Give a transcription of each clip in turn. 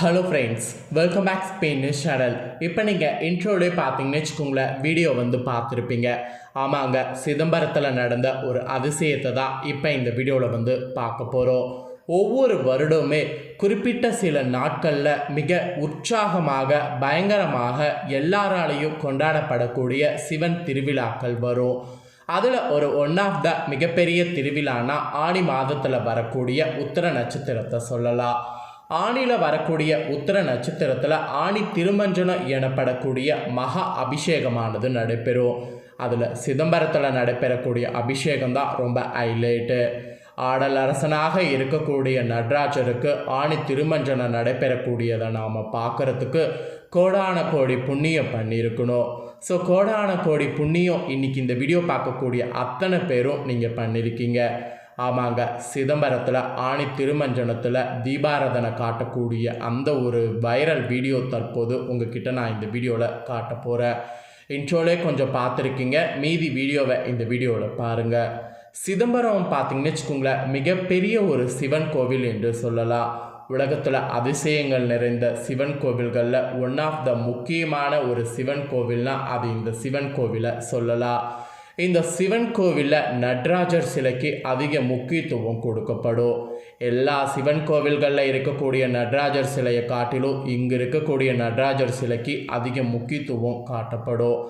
Hello friends welcome back Spain news channel இப்போ நீங்கள் இன்ட்ரோலே பார்த்தீங்கன்னு வச்சுக்கோங்களேன் வீடியோ வந்து பார்த்துருப்பீங்க. ஆமாங்க சிதம்பரத்தில் நடந்த ஒரு அதிசயத்தை தான் இப்போ இந்த வீடியோவில் வந்து பார்க்க போகிறோம் ஒவ்வொரு வருடமே குறிப்பிட்ட சில நாட்களில் மிக உற்சாகமாக பயங்கரமாக எல்லாராலையும் கொண்டாடப்படக்கூடிய சிவன் திருவிழாக்கள் வரும். அதில் ஒரு ஒன் ஆஃப் த மிகப்பெரிய திருவிழானா ஆடி மாதத்தில் வரக்கூடிய உத்தர நட்சத்திரத்தை சொல்லலாம். ஆணியில் வரக்கூடிய உத்தர நட்சத்திரத்தில் ஆணி திருமஞ்சனம் எனப்படக்கூடிய மகா அபிஷேகமானது நடைபெறும். அதில் சிதம்பரத்தில் நடைபெறக்கூடிய அபிஷேகம் தான் ரொம்ப ஹைலைட்டு. ஆடல் அரசனாக இருக்கக்கூடிய நடராஜருக்கு ஆணி திருமஞ்சனம் நடைபெறக்கூடியதை நாம் பார்க்கறதுக்கு கோடான கோடி புண்ணியம் பண்ணியிருக்கணும் ஸோ கோடான கோடி புண்ணியம் இன்னைக்கு இந்த வீடியோ பார்க்கக்கூடிய அத்தனை பேரும் நீங்கள் பண்ணியிருக்கீங்க ஆமாங்க. சிதம்பரத்தில் ஆணி திருமஞ்சனத்தில் தீபாராதனை காட்டக்கூடிய அந்த ஒரு வைரல் வீடியோ தற்போது உங்ககிட்ட நான் இந்த வீடியோவில் காட்ட போகிறேன் இன்ட்ரோலே கொஞ்சம் பார்த்துருக்கீங்க. மீதி வீடியோவை இந்த வீடியோவில் பாருங்கள் சிதம்பரம் பார்த்தீங்கன்னு வச்சுக்கோங்களேன் மிகப்பெரிய ஒரு சிவன் கோவில் என்று சொல்லலாம். உலகத்தில் அதிசயங்கள் நிறைந்த சிவன் கோவில்களில் ஒன் ஆஃப் த முக்கியமான ஒரு சிவன் கோவில்னால் அது இந்த சிவன் கோவிலை சொல்லலாம். இந்த சிவன் கோவிலில் நடராஜர் சிலைக்கு அதிக முக்கியத்துவம் கொடுக்கப்படும். எல்லா சிவன் கோவில்களில் இருக்கக்கூடிய நடராஜர் சிலையை காட்டிலும் இங்கே இருக்கக்கூடிய நடராஜர் சிலைக்கு அதிக முக்கியத்துவம் காட்டப்படும்.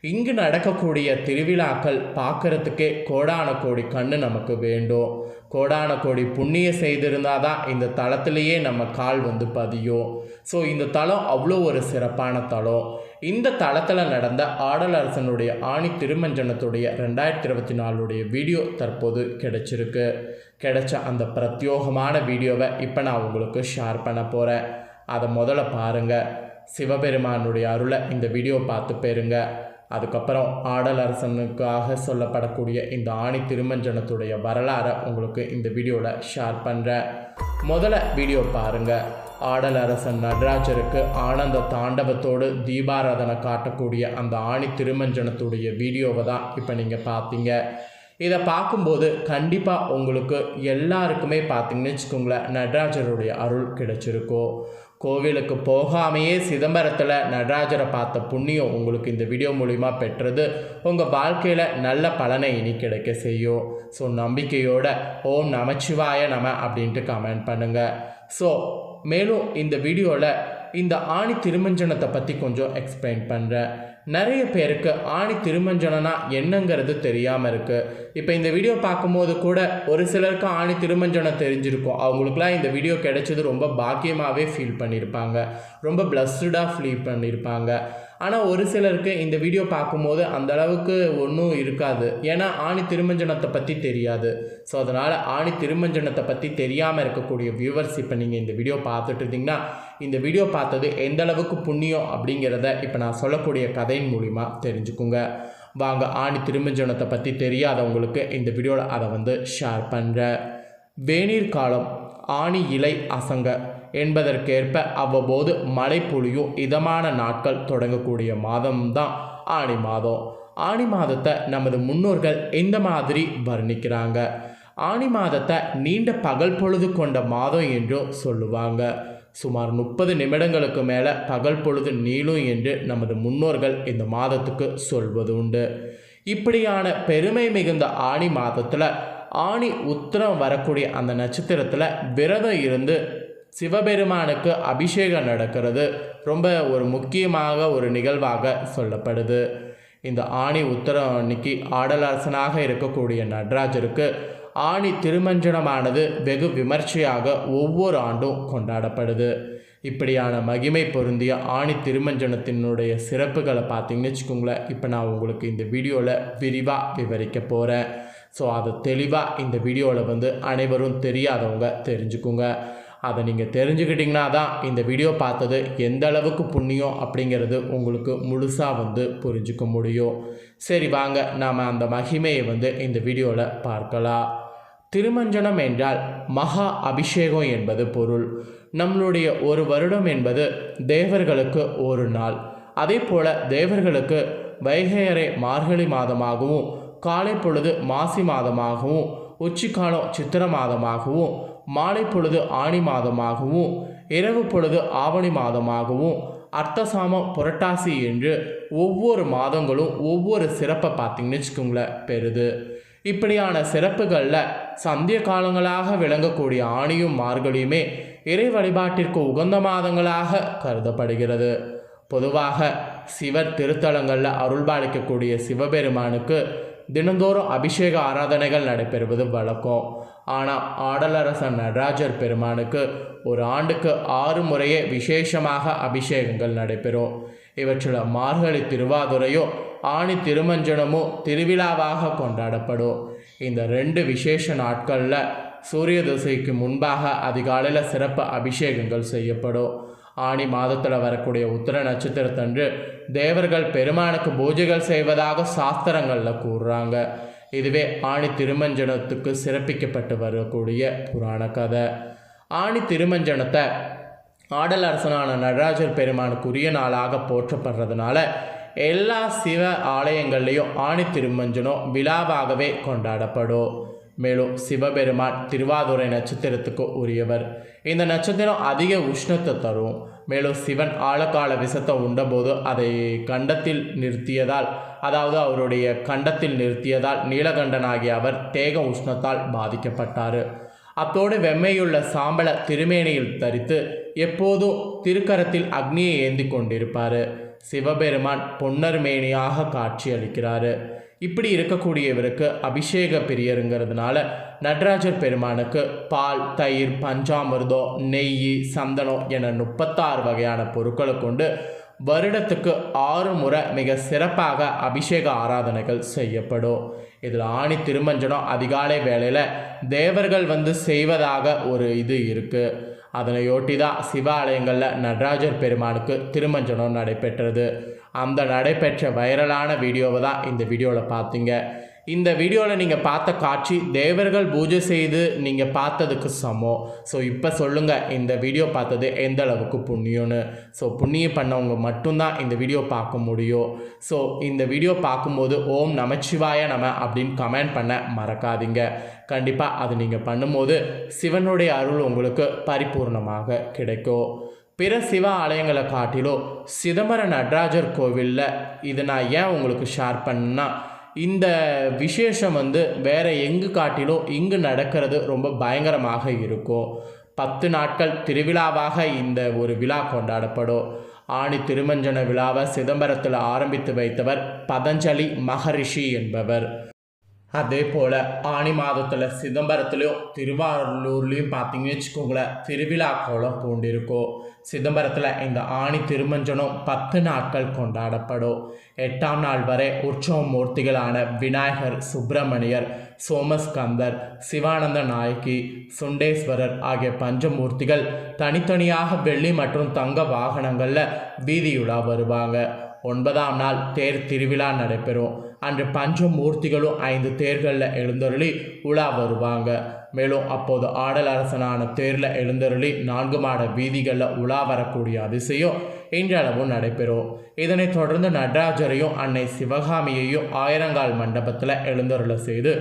இங்கு நடக்கக்கூடிய திருவிழாக்கள் பார்க்கறதுக்கே கோடான கோடி கண்ணு நமக்கு வேண்டும். கோடான கோடி புண்ணியம் செய்திருந்தால் தான் இந்த தளத்திலேயே நம்ம கால் வந்து பதியும். ஸோ இந்த தளம் அவ்வளோ ஒரு சிறப்பான தளம். இந்த தளத்தில் நடந்த ஆடல் அரசனுடைய ஆணி திருமஞ்சனத்துடைய ரெண்டாயிரத்தி இருபத்தி நாலுடைய வீடியோ தற்போது கிடைச்சிருக்கு. கிடைச்ச அந்த பிரத்யோகமான வீடியோவை இப்போ நான் உங்களுக்கு ஷேர் பண்ண போகிறேன் அதை முதல்ல பாருங்கள் சிவபெருமானுடைய அருளை இந்த வீடியோ பார்த்து பெறுங்க. அதுக்கப்புறம் ஆடல் அரசனுக்காக சொல்லப்படக்கூடிய இந்த ஆணி திருமஞ்சனத்துடைய வரலாறை உங்களுக்கு இந்த வீடியோவில் ஷேர் பண்ணுறேன் முதல்ல வீடியோ பாருங்கள் ஆடல் அரசன் நடராஜருக்கு ஆனந்த தாண்டவத்தோடு தீபாராதனை காட்டக்கூடிய அந்த ஆணி திருமஞ்சனத்துடைய வீடியோவை தான் இப்போ நீங்கள் பார்த்தீங்க இதை பார்க்கும்போது கண்டிப்பாக உங்களுக்கு எல்லாருக்குமே பார்த்தீங்கன்னு வச்சுக்கோங்களேன் நடராஜருடைய அருள் கிடைச்சிருக்கோ கோவிலுக்கு போகாமையே சிதம்பரத்தில் நடராஜரை பார்த்த புண்ணியம் உங்களுக்கு இந்த வீடியோ மூலிமா பெற்றது. உங்கள் வாழ்க்கையில் நல்ல பலனை இனி கிடைக்க செய்யும். ஸோ நம்பிக்கையோட ஓம் நமச்சிவாய நம அப்படின்ட்டு கமெண்ட் பண்ணுங்கள் ஸோ மேலும் இந்த வீடியோவில் இந்த ஆணி திருமஞ்சனத்தை பற்றி கொஞ்சம் எக்ஸ்பிளைன் பண்ணுறேன் நிறைய பேருக்கு ஆணி திருமஞ்சனம்னா என்னங்கிறது தெரியாமல் இருக்குது இப்போ இந்த வீடியோ பார்க்கும்போது கூட ஒரு சிலருக்கு ஆணி திருமஞ்சனம் தெரிஞ்சிருக்கும். அவங்களுக்குலாம் இந்த வீடியோ கிடைச்சது ரொம்ப பாக்கியமாகவே ஃபீல் பண்ணியிருப்பாங்க ரொம்ப பிளஸ்டாக ஃபீல் பண்ணியிருப்பாங்க ஆனால் ஒரு சிலருக்கு இந்த வீடியோ பார்க்கும்போது அந்த அளவுக்கு ஒன்றும் இருக்காது. ஏன்னா ஆணி திருமஞ்சனத்தை பற்றி தெரியாது. ஸோ அதனால் ஆணி திருமஞ்சனத்தை பற்றி தெரியாமல் இருக்கக்கூடிய வியூவர்ஸ் இப்போ நீங்கள் இந்த வீடியோ பார்த்துட்டு இருந்தீங்கன்னா இந்த வீடியோ பார்த்தது எந்த அளவுக்கு புண்ணியம் அப்படிங்கிறத இப்போ நான் சொல்லக்கூடிய கதையின் மூலிமா தெரிஞ்சுக்குங்க. வாங்க ஆணி திருமஞ்சனத்தை பற்றி தெரியாதவங்களுக்கு இந்த வீடியோவில் அதை வந்து ஷேர் பண்ணுறேன் வேநீர் காலம் ஆணி இலை அசங்க. என்பதற்கேற்ப அவ்வப்போது மழை பொழியும் இதமான நாட்கள் தொடங்கக்கூடிய மாதம்தான் ஆணி மாதம். ஆணி மாதத்தை நமது முன்னோர்கள் இந்த மாதிரி வர்ணிக்கிறாங்க. ஆணி மாதத்தை நீண்ட பகல் பொழுது கொண்ட மாதம் என்றும் சொல்லுவாங்க. சுமார் முப்பது நிமிடங்களுக்கு மேலே பகல் பொழுது நீளும் என்று நமது முன்னோர்கள் இந்த மாதத்துக்கு சொல்வது உண்டு. இப்படியான பெருமை மிகுந்த ஆணி மாதத்தில் ஆணி உத்திரம் வரக்கூடிய அந்த நட்சத்திரத்தில் விரதம் இருந்து சிவபெருமானுக்கு அபிஷேகம் நடக்கிறது. ரொம்ப ஒரு முக்கியமாக ஒரு நிகழ்வாக சொல்லப்படுது. இந்த ஆணி உத்தரம் அன்னைக்கு ஆடலரசனாக இருக்கக்கூடிய நடராஜருக்கு ஆணி திருமஞ்சனமானது வெகு விமர்சையாக ஒவ்வொரு ஆண்டும் கொண்டாடப்படுது. இப்படியான மகிமை பொருந்திய ஆணி திருமஞ்சனத்தினுடைய சிறப்புகளை பார்த்தீங்கன்னு வச்சுக்கோங்களேன். இப்போ நான் உங்களுக்கு இந்த வீடியோவில் விரிவாக விவரிக்க போகிறேன் ஸோ அதை தெளிவாக இந்த வீடியோவில் வந்து அனைவரும் தெரியாதவங்க தெரிஞ்சுக்குங்க. அதை நீங்கள் தெரிஞ்சுக்கிட்டிங்கன்னா தான் இந்த வீடியோ பார்த்தது எந்த அளவுக்கு புண்ணியம் அப்படிங்கிறது உங்களுக்கு முழுசாக வந்து புரிஞ்சுக்க முடியும். சரி வாங்க நாம் அந்த மகிமையை வந்து இந்த வீடியோவில் பார்க்கலாம். திருமஞ்சனம் என்றால் மகா அபிஷேகம் என்பது பொருள். நம்மளுடைய ஒரு வருடம் என்பது தேவர்களுக்கு ஒரு நாள். அதே போல் தேவர்களுக்கு வைகையறை மார்கழி மாதமாகவும் காலை பொழுது மாசி மாதமாகவும் உச்சிக்காலம் சித்திர மாதமாகவும் மாலை பொழுது ஆணி மாதமாகவும் இரவு பொழுது ஆவணி மாதமாகவும் அர்த்தசாமம் புரட்டாசி என்று ஒவ்வொரு மாதங்களும் ஒவ்வொரு சிறப்பை பார்த்திங்கன்னு வச்சுக்கோங்களேன் பெறுது இப்படியான சிறப்புகளில் சந்திய காலங்களாக விளங்கக்கூடிய ஆணியும் மார்கழியுமே இறை வழிபாட்டிற்கு உகந்த மாதங்களாக கருதப்படுகிறது. பொதுவாக சிவர் திருத்தலங்களில் அருள்பாலிக்கக்கூடிய சிவபெருமானுக்கு தினந்தோறும் அபிஷேக ஆராதனைகள் நடைபெறுவது வழக்கம். ஆனால் ஆடலரசன் நடராஜர் பெருமானுக்கு ஒரு ஆண்டுக்கு ஆறு முறையே விசேஷமாக அபிஷேகங்கள் நடைபெறும். இவற்றில் மார்கழி திருவாதுரையோ ஆணி திருமஞ்சனமோ திருவிழாவாக கொண்டாடப்படும். இந்த ரெண்டு விசேஷ நாட்களில் சூரிய தசைக்கு முன்பாக அதிகாலையில் சிறப்பு அபிஷேகங்கள் செய்யப்படும். ஆணி மாதத்தில் வரக்கூடிய உத்திர நட்சத்திரத்தன்று தேவர்கள் பெருமானுக்கு பூஜைகள் செய்வதாக சாஸ்திரங்களில் கூறுறாங்க. இதுவே ஆணி திருமஞ்சனத்துக்கு சிறப்பிக்கப்பட்டு வரக்கூடிய புராண கதை. ஆணி திருமஞ்சனத்தை ஆடல் அரசனான நடராஜர் பெருமானுக்குரிய நாளாக போற்றப்படுறதுனால எல்லா சிவ ஆலயங்கள்லேயும் ஆணி திருமஞ்சனம் விழாவாகவே கொண்டாடப்படும். மேலும் சிவபெருமான் திருவாதுரை நட்சத்திரத்துக்கு உரியவர். இந்த நட்சத்திரம் அதிக உஷ்ணத்தை தரும். மேலும் சிவன் ஆழக்கால விஷத்தை உண்டபோது அதை கண்டத்தில் நிறுத்தியதால் அதாவது அவருடைய கண்டத்தில் நிறுத்தியதால் நீலகண்டனாகிய அவர் தேக உஷ்ணத்தால் பாதிக்கப்பட்டார். அத்தோடு வெம்மையுள்ள சாம்பல திருமேனியில் தரித்து எப்போதும் திருக்கரத்தில் அக்னியை ஏந்தி கொண்டிருப்பார். சிவபெருமான் பொன்னர்மேனியாக காட்சியளிக்கிறார். இப்படி இருக்கக்கூடியவருக்கு அபிஷேக பிரியருங்கிறதுனால நடராஜர் பெருமானுக்கு பால் தயிர் பஞ்சாமிர்தம் நெய் சந்தனம் என முப்பத்தாறு வகையான பொருட்களை கொண்டு வருடத்துக்கு ஆறு முறை மிக சிறப்பாக அபிஷேக ஆராதனைகள் செய்யப்படும். இதில் ஆணி திருமஞ்சனம் அதிகாலை வேளையில் தேவர்கள் வந்து செய்வதாக ஒரு இது இருக்குது அதனையொட்டி தான் சிவாலயங்களில் நடராஜர் பெருமானுக்கு திருமஞ்சனம் நடைபெற்றது. அந்த நடைபெற்ற வைரலான வீடியோவை தான் இந்த வீடியோவில் பார்த்தீங்க. இந்த வீடியோவில் நீங்கள் பார்த்த காட்சி தேவர்கள் பூஜை செய்து நீங்கள் பார்த்ததுக்கு சமம். ஸோ இப்போ சொல்லுங்கள் இந்த வீடியோ பார்த்தது எந்த அளவுக்கு புண்ணியம்னு. ஸோ புண்ணியம் பண்ணவங்க மட்டும்தான் இந்த வீடியோ பார்க்க முடியும். ஸோ இந்த வீடியோ பார்க்கும்போது ஓம் நமச்சிவாய நம அப்படின்னு கமெண்ட் பண்ண மறக்காதீங்க. கண்டிப்பாக அது நீங்கள் பண்ணும்போது சிவனுடைய அருள் உங்களுக்கு பரிபூர்ணமாக கிடைக்கும். பிற சிவ ஆலயங்களை காட்டிலும் சிதம்பர நடராஜர் கோவிலில் இதை நான் ஏன் உங்களுக்கு ஷேர் பண்ணேன்னா இந்த விசேஷம் வந்து வேறு எங்கு காட்டிலும் இங்கு நடக்கிறது ரொம்ப பயங்கரமாக இருக்கும். பத்து நாட்கள் திருவிழாவாக இந்த ஒரு விழா கொண்டாடப்படும். ஆணி திருமஞ்சன விழாவை சிதம்பரத்தில் ஆரம்பித்து வைத்தவர் பதஞ்சலி மகரிஷி என்பவர். அதே போல் ஆணி மாதத்தில் சிதம்பரத்துலேயும் திருவாரூர்லேயும் பார்த்தீங்கன்னு வச்சுக்கோங்களேன் திருவிழா கோலம் பூண்டிருக்கும். சிதம்பரத்தில் இந்த ஆணி திருமஞ்சனம் பத்து நாட்கள் கொண்டாடப்படும். எட்டாம் நாள் வரை உற்சவ மூர்த்திகளான விநாயகர் சுப்பிரமணியர் சோமஸ்கந்தர் சிவானந்த நாயகி சுண்டேஸ்வரர் ஆகிய பஞ்சமூர்த்திகள் தனித்தனியாக வெள்ளி மற்றும் தங்க வாகனங்களில் வீதியுலா வருவாங்க. ஒன்பதாம் நாள் தேர் திருவிழா நடைபெறும். அன்று பஞ்சமூர்த்திகளும் ஐந்து தேர்களில் எழுந்தருளி உலா வருவாங்க. மேலும் அப்போது ஆடல் அரசனான தேரில் எழுந்தருளி நான்கு மாட வீதிகளில் உலா வரக்கூடிய அதிசயம் இன்றளவும் நடைபெறும். இதனைத் தொடர்ந்து நடராஜரையும் அன்னை சிவகாமியையும் ஆயிரங்கால் மண்டபத்தில் எழுந்தருள செய்து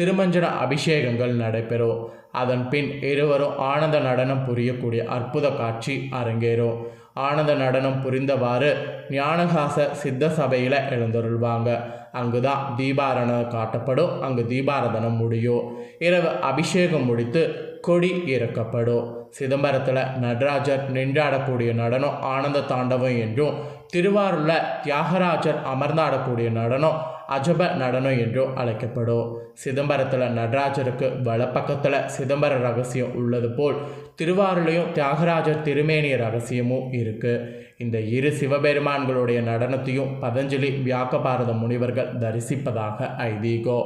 திருமஞ்சன அபிஷேகங்கள் நடைபெறும். அதன் பின் இருவரும் ஆனந்த நடனம் புரியக்கூடிய அற்புத காட்சி அரங்கேறும். ஆனந்த நடனம் புரிந்தவாறு ஞானகாச சித்த சபையில் எழுந்தருள்வாங்க. அங்குதான் தீபாரணம் காட்டப்படும். அங்கு தீபாரதனம் முடியும். இரவு அபிஷேகம் முடித்து கொடி இறக்கப்படும். சிதம்பரத்தில் நடராஜர் நின்றாடக்கூடிய நடனம் ஆனந்த தாண்டவம் என்றும் திருவாரூரில் தியாகராஜர் அமர்ந்தாடக்கூடிய நடனம் அஜப நடனம் என்றும் அழைக்கப்படும். சிதம்பரத்தில் நடராஜருக்கு வலப்பக்கத்தில் சிதம்பர ரகசியம் உள்ளது போல் திருவாரூர்லையும் தியாகராஜர் திருமேனிய ரகசியமும் இருக்குது இந்த இரு சிவபெருமான்களுடைய நடனத்தையும் பதஞ்சலி வியாக்கபாரத முனிவர்கள் தரிசிப்பதாக ஐதீகோ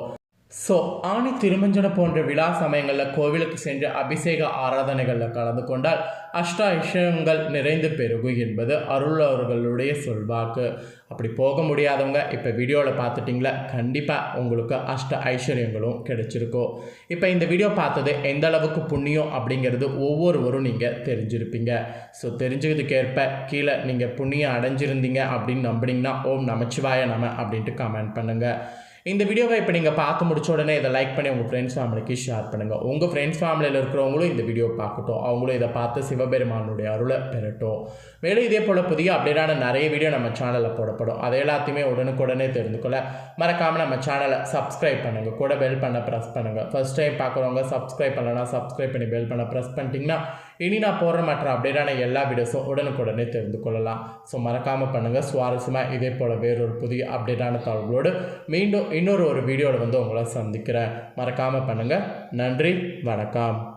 ஸோ ஆணி திருமஞ்சனம் போன்ற விழா சமயங்களில் கோவிலுக்கு சென்று அபிஷேக ஆராதனைகளில் கலந்து கொண்டால் அஷ்ட ஐஷங்கள் நிறைந்து பெருகும் என்பது அருளவர்களுடைய சொல்வாக்கு. அப்படி போக முடியாதவங்க இப்போ வீடியோவில் பார்த்துட்டிங்களா? கண்டிப்பாக உங்களுக்கு அஷ்ட ஐஸ்வர்யங்களும் கிடைச்சிருக்கும். இப்போ இந்த வீடியோ பார்த்தது எந்த அளவுக்கு புண்ணியம் அப்படிங்கிறது ஒவ்வொருவரும் நீங்கள் தெரிஞ்சிருப்பீங்க. ஸோ தெரிஞ்சதுக்கேற்ப கீழே நீங்கள் புண்ணியம் அடைஞ்சிருந்தீங்க அப்படின்னு நம்புனீங்கன்னா ஓம் நமச்சிவாய நம அப்படின்ட்டு கமெண்ட் பண்ணுங்கள் இந்த வீடியோவை இப்போ நீங்கள் பார்த்து முடிச்ச உடனே இதை லைக் பண்ணி உங்கள் ஃப்ரெண்ட்ஸ் ஃபேமிலிக்கு ஷேர் பண்ணுங்கள் உங்கள் ஃப்ரெண்ட்ஸ் ஃபேமிலியில் இருக்கிறவங்களும் இந்த வீடியோ பார்க்கட்டும். அவங்களும் இதை பார்த்து சிவபெருமானுடைய அருளை பெறட்டும். மேலும் இதே போல் புதிய அப்டேட்டான நிறைய வீடியோ நம்ம சேனலில் போடப்படும். அதை எல்லாத்தையுமே உடனுக்குடனே தெரிந்து கொள்ள மறக்காமல் நம்ம சேனலை சப்ஸ்கிரைப் பண்ணுங்கள் கூட பெல் பண்ண ப்ரெஸ் பண்ணுங்கள் ஃபர்ஸ்ட் டைம் பார்க்குறவங்க சப்ஸ்கிரைப் பண்ணலன்னா சப்ஸ்கிரைப் பண்ணி பெல் பண்ண ப்ரெஸ் பண்ணிட்டீங்கன்னா இனி நான் போடுற மற்ற அப்டேட்டான எல்லா வீடியோஸும் உடனுக்குடனே தெரிந்து கொள்ளலாம். ஸோ மறக்காமல் பண்ணுங்கள் சுவாரஸ்யமாக இதே போல் வேறொரு புதிய அப்டேட்டான தகவலோடு மீண்டும் இன்னொரு ஒரு வீடியோவில் வந்து உங்களை சந்திக்கிறேன். மறக்காமல் பண்ணுங்கள் நன்றி வணக்கம்.